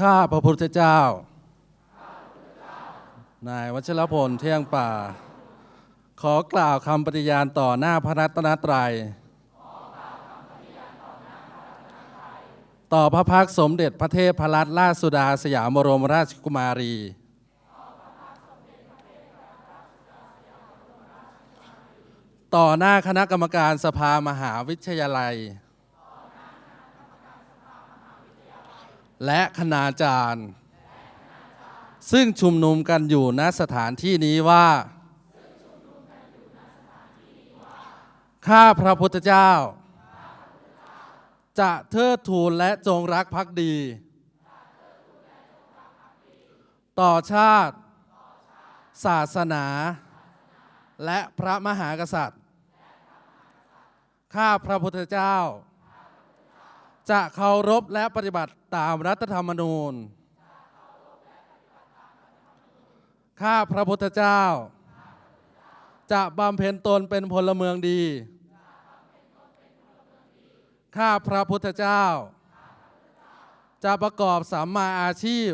ข้าพระพุทธเจ้า นายวัชรพลเที่ยงป่า ขอกล่าวคำปฏิญาณต่อหน้าพระรัตนตรัย ต่อพระพักสมเด็จพระเทพพรัตนราชสุดาสยามบรมราชกุมารี ต่อหน้าคณะกรรมการสภามหาวิทยาลัย และคณาจารย์ ซึ่งชุมนุมกันอยู่ณสถานที่นี้ว่า ข้าพระพุทธเจ้า จะเทิดทูนและจงรักภักดี ต่อชาติ ศาสนา และพระมหากษัตริย์ ข้าพระพุทธเจ้า จะเคารพและปฏิบัติตามรัฐธรรมนูญ ข้าพระพุทธเจ้า จะบำเพ็ญตนเป็นพลเมืองดี ข้าพระพุทธเจ้า จะประกอบสัมมาอาชีพ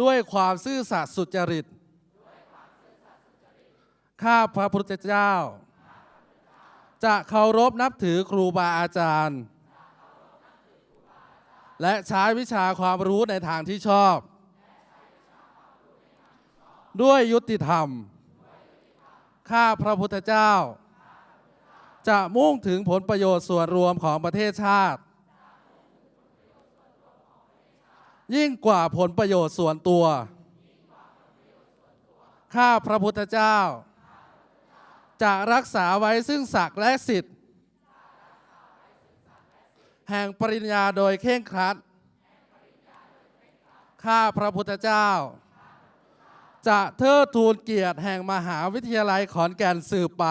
ด้วยความซื่อสัตย์สุจริต ข้าพระพุทธเจ้า จะเคารพนับถือครูบาอาจารย์ และใช้วิชาความรู้ในทางที่ชอบ ด้วยยุติธรรม ข้าพระพุทธเจ้า จะมุ่งถึงผลประโยชน์ส่วนรวมของประเทศชาติ ยิ่งกว่าผลประโยชน์ส่วนตัว ข้าพระพุทธเจ้า จะรักษาไว้ซึ่งศักดิ์และสิทธิ์ แห่งปริญญาโดยเคร่งครัด ข้าพระพุทธเจ้า จะเทิดทูนเกียรติแห่งมหาวิทยาลัยขอนแก่นสืบไป